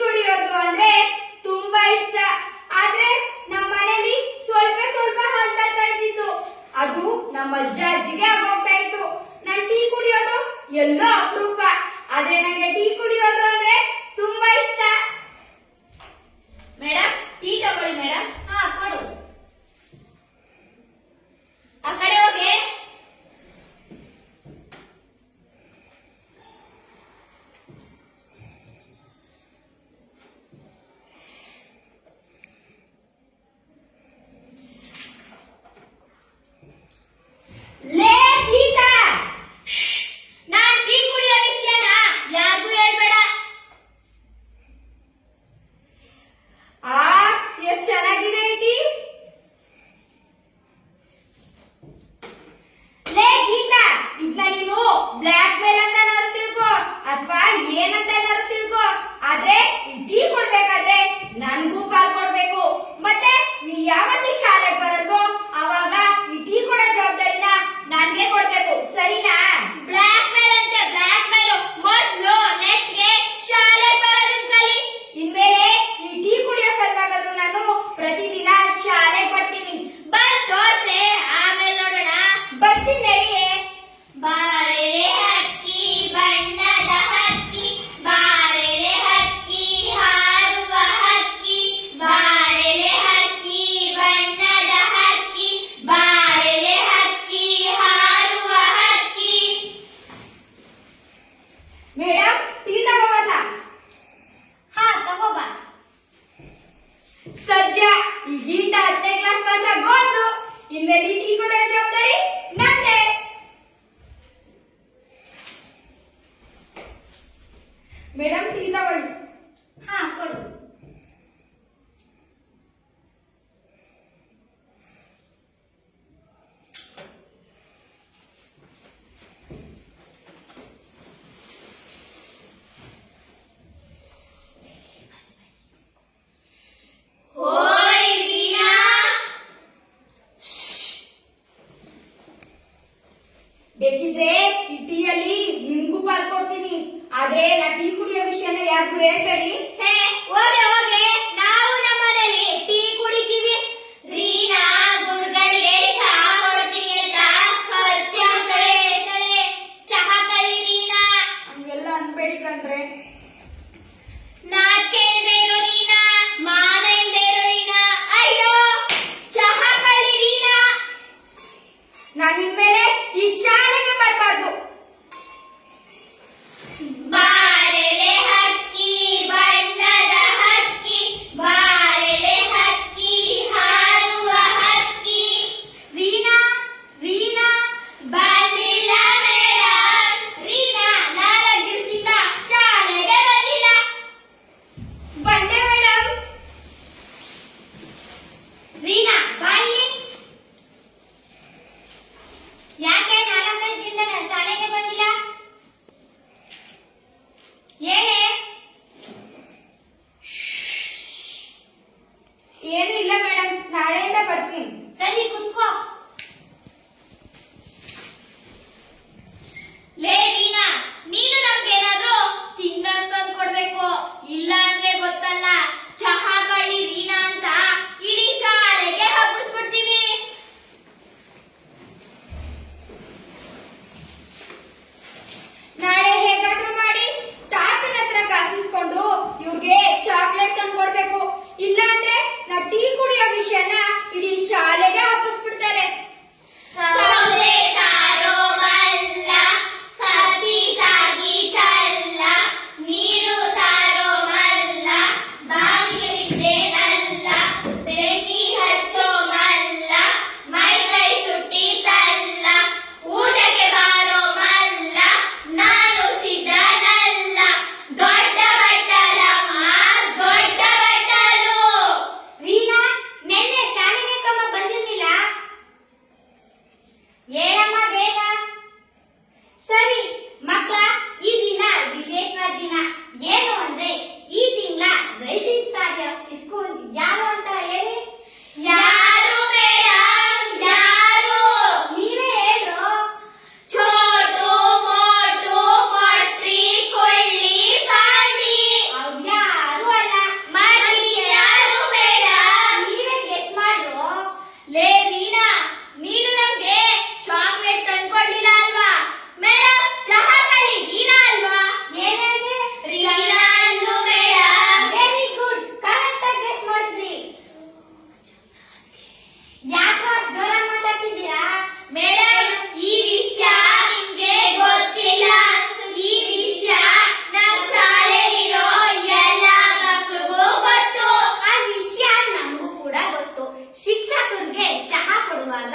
ಕುಡಿಯೋದು ಅಂದ್ರೆ ತುಂಬಾ ಇಷ್ಟ. ಆದ್ರೆ ನಮ್ಮ ಮನೇಲಿ ಸ್ವಲ್ಪ ಸ್ವಲ್ಪ ಹಾಲು ತರ್ತಾ ಇದ್ದಿದ್ದು. ಅದು ನಮ್ಮ ಅಜ್ಜ ಅಜ್ಜಿಗೆ ಆಗೋಗ್ತಾ ಇತ್ತು. ನಾನ್ ಟೀ ಕುಡಿಯೋದು ಎಲ್ಲೋ ಅಪರೂಪ. ಆದ್ರೆ ನನಗೆ ಟೀ ಕುಡಿಯೋದು ಅಂದ್ರೆ ತುಂಬಾ ಇಷ್ಟ. ಮೇಡಮ್ ಟೀ ತಗೊಳ್ಳಿ ಮೇಡಮ್ ಮೇಡಮ್ ಟೀ ತಗೊಳ್ಳಿ. ಹಾ ಕೊಡು. ಬೇಕಿದ್ರೆ ಇಟ್ಟಿಯಲ್ಲಿ ನಿಮ್ಗೂ ಪಾಲ್ಕೊಡ್ತೀನಿ. ಆದ್ರೆ ನಾ ಟೀ ಕುಡಿಯೋ ವಿಷಯನ ಯಾರಿಗೂ ಹೇಳ್ಬೇಡಿ. ಹೇ ಓಡೆ ನಮ್ಗೆ ಚಹಾ ಕೊಡುವಾಗ